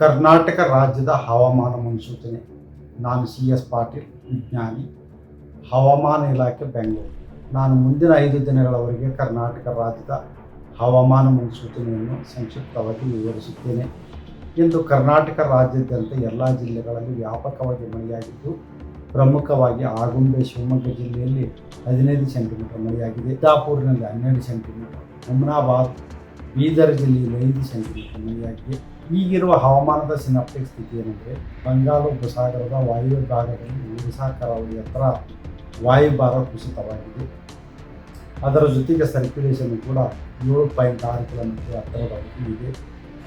ಕರ್ನಾಟಕ ರಾಜ್ಯದ ಹವಾಮಾನ ಮುನ್ಸೂಚನೆ. ನಾನು ಸಿ ಎಸ್ ಪಾಟೀಲ್, ವಿಜ್ಞಾನಿ, ಹವಾಮಾನ ಇಲಾಖೆ, ಬೆಂಗಳೂರು. ನಾನು ಮುಂದಿನ ಐದು ದಿನಗಳವರೆಗೆ ಕರ್ನಾಟಕ ರಾಜ್ಯದ ಹವಾಮಾನ ಮುನ್ಸೂಚನೆಯನ್ನು ಸಂಕ್ಷಿಪ್ತವಾಗಿ ವಿವರಿಸುತ್ತೇನೆ. ಇಂದು ಕರ್ನಾಟಕ ರಾಜ್ಯಾದ್ಯಂತ ಎಲ್ಲ ಜಿಲ್ಲೆಗಳಲ್ಲಿ ವ್ಯಾಪಕವಾಗಿ ಮಳೆಯಾಗಿದ್ದು, ಪ್ರಮುಖವಾಗಿ ಆಗುಂಬೆ, ಶಿವಮೊಗ್ಗ ಜಿಲ್ಲೆಯಲ್ಲಿ ಹದಿನೈದು ಸೆಂಟಿಮೀಟರ್ ಮಳೆಯಾಗಿದೆ. ಸಿದ್ದಾಪುರಿನಲ್ಲಿ ಹನ್ನೆರಡು ಸೆಂಟಿಮೀಟರ್ ಹುಮ್ನಾಬಾದ್ ಬೀದರ್ ಜಿಲ್ಲೆಯಲ್ಲಿ ಐದು ಸೆಂಟಿಮೀಟರ್ ಮಳೆಯಾಗಿದೆ. ಈಗಿರುವ ಹವಾಮಾನದ ಸಿನಾಪ್ಟಿಕ್ ಸ್ಥಿತಿ ಏನೆಂದರೆ ಬಂಗಾಳ ಉಪಸಾಗರದ ವಾಯು ಭಾಗದಲ್ಲಿ ಒಡಿಶಾ ಕರಾವಳಿ ಹತ್ರ ವಾಯುಭಾರ ಕುಸಿತವಾಗಿದೆ. ಅದರ ಜೊತೆಗೆ ಸರ್ಕ್ಯುಲೇಷನ್ ಕೂಡ ಏಳು ಪಾಯಿಂಟ್ ಆರು ಕಿಲೋಮೀಟರ್ ಹತ್ತಿರವಾಗಿ ಇದೆ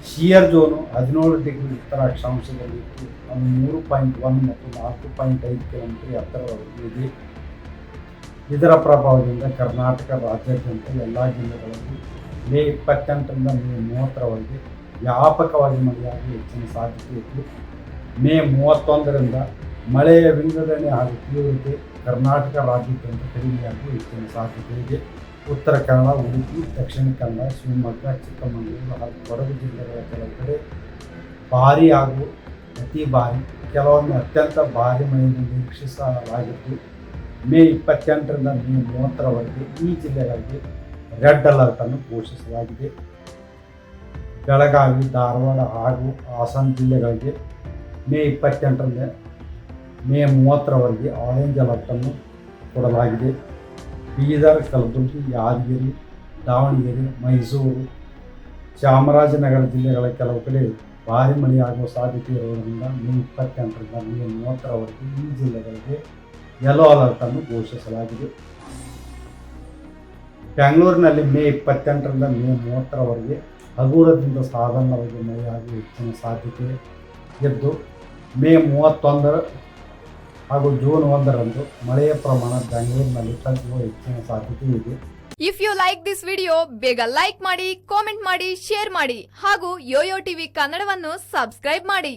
ಶಿಯರ್ ಜೋನು ಹದಿನೇಳು ಡಿಗ್ರಿ ಉತ್ತರ ಅಕ್ಷಾಂಶದಲ್ಲಿ ಇದ್ದು, ಅದು ಮೂರು ಪಾಯಿಂಟ್ ಒನ್ ಮತ್ತು ನಾಲ್ಕು ಪಾಯಿಂಟ್ ಐದು ಕಿಲೋಮೀಟರ್ ಎತ್ತರದವರೆಗೂ ಇದೆ ಇದರ ಪ್ರಭಾವದಿಂದ ಕರ್ನಾಟಕ ರಾಜ್ಯಾದ್ಯಂತ ಎಲ್ಲ ಜಿಲ್ಲೆಗಳಲ್ಲಿ ಮೇ ಇಪ್ಪತ್ತೆಂಟರಿಂದ ಮೇ ಮೂವತ್ತರವರೆಗೆ ವ್ಯಾಪಕವಾಗಿ ಮಳೆಯಾಗಿ ಹೆಚ್ಚಿನ ಸಾಧ್ಯತೆ ಇತ್ತು. ಮೇ ಮೂವತ್ತೊಂದರಿಂದ ಮಳೆಯ ವಿಂಗಡಣೆ ಹಾಗೂ ತೀವ್ರತೆ ಕರ್ನಾಟಕ ರಾಜ್ಯಾದ್ಯಂತ ಕಡಿಮೆಯಾಗಿ ಹೆಚ್ಚಿನ ಸಾಧ್ಯತೆ ಇದೆ. ಉತ್ತರ ಕನ್ನಡ, ಉಡುಪಿ, ದಕ್ಷಿಣ ಕನ್ನಡ, ಶಿವಮೊಗ್ಗ, ಚಿಕ್ಕಮಗಳೂರು ಹಾಗೂ ಕೊಡಗು ಜಿಲ್ಲೆಗಳ ಕೆಲವು ಕಡೆ ಭಾರಿ ಹಾಗೂ ಅತಿ ಭಾರಿ, ಕೆಲವೊಮ್ಮೆ ಅತ್ಯಂತ ಭಾರಿ ಮಳೆಯನ್ನು ನಿರೀಕ್ಷಿಸಲಾಗಿತ್ತು. ಮೇ ಇಪ್ಪತ್ತೆಂಟರಿಂದ ಮೇ ಮೂವತ್ತರವರೆಗೆ ಈ ಜಿಲ್ಲೆಗಳಿಗೆ ರೆಡ್ ಅಲರ್ಟ್ ಅನ್ನು ಘೋಷಿಸಲಾಗಿದೆ. ಬೆಳಗಾವಿ, ಧಾರವಾಡ ಹಾಗೂ ಹಾಸನ ಜಿಲ್ಲೆಗಳಿಗೆ ಮೇ ಇಪ್ಪತ್ತೆಂಟರಿಂದ ಮೇ ಮೂವತ್ತರವರೆಗೆ ಆರೆಂಜ್ ಅಲರ್ಟನ್ನು ಕೊಡಲಾಗಿದೆ. ಬೀದರ್, ಕಲಬುರಗಿ, ಯಾದಗಿರಿ, ದಾವಣಗೆರೆ, ಮೈಸೂರು, ಚಾಮರಾಜನಗರ ಜಿಲ್ಲೆಗಳ ಕೆಲವು ಕಡೆ ಭಾರಿ ಮಳೆಯಾಗುವ ಸಾಧ್ಯತೆ ಇರುವುದರಿಂದ ಮೇ ಇಪ್ಪತ್ತೆಂಟರಿಂದ ಮೇ ಮೂವತ್ತರವರೆಗೆ ಈ ಜಿಲ್ಲೆಗಳಿಗೆ ಯೆಲ್ಲೋ ಅಲರ್ಟನ್ನು ಘೋಷಿಸಲಾಗಿದೆ. ಬೆಂಗಳೂರಿನಲ್ಲಿ ಮೇ ಇಪ್ಪತ್ತೆಂಟರಿಂದ ಮೇ ಮೂವತ್ತರವರೆಗೆ ಹಗುರದಿಂದ ಸಾಧಾರಣವಾಗಿ ಮಳೆಯಾಗಿ ಹೆಚ್ಚಿನ ಸಾಧ್ಯತೆ ಇದ್ದು ಮೇ ಮೂವತ್ತೊಂದರ ಹಾಗೂ ಜೂನ್ ಒಂದರಂದು ಮಳೆಯ ಪ್ರಮಾಣ ಬೆಂಗಳೂರಿನಲ್ಲಿ ತಗ್ಗುವ ಹೆಚ್ಚಿನ ಸಾಧ್ಯತೆ ಇದೆ. If you like this video ಬೇಗ ಲೈಕ್ ಮಾಡಿ ಕಾಮೆಂಟ್ ಮಾಡಿ ಶೇರ್ ಮಾಡಿ ಹಾಗೂ ಯೋಯೋ ಟಿವಿ ಕನ್ನಡವನ್ನು ಸಬ್ಸ್ಕ್ರೈಬ್ ಮಾಡಿ.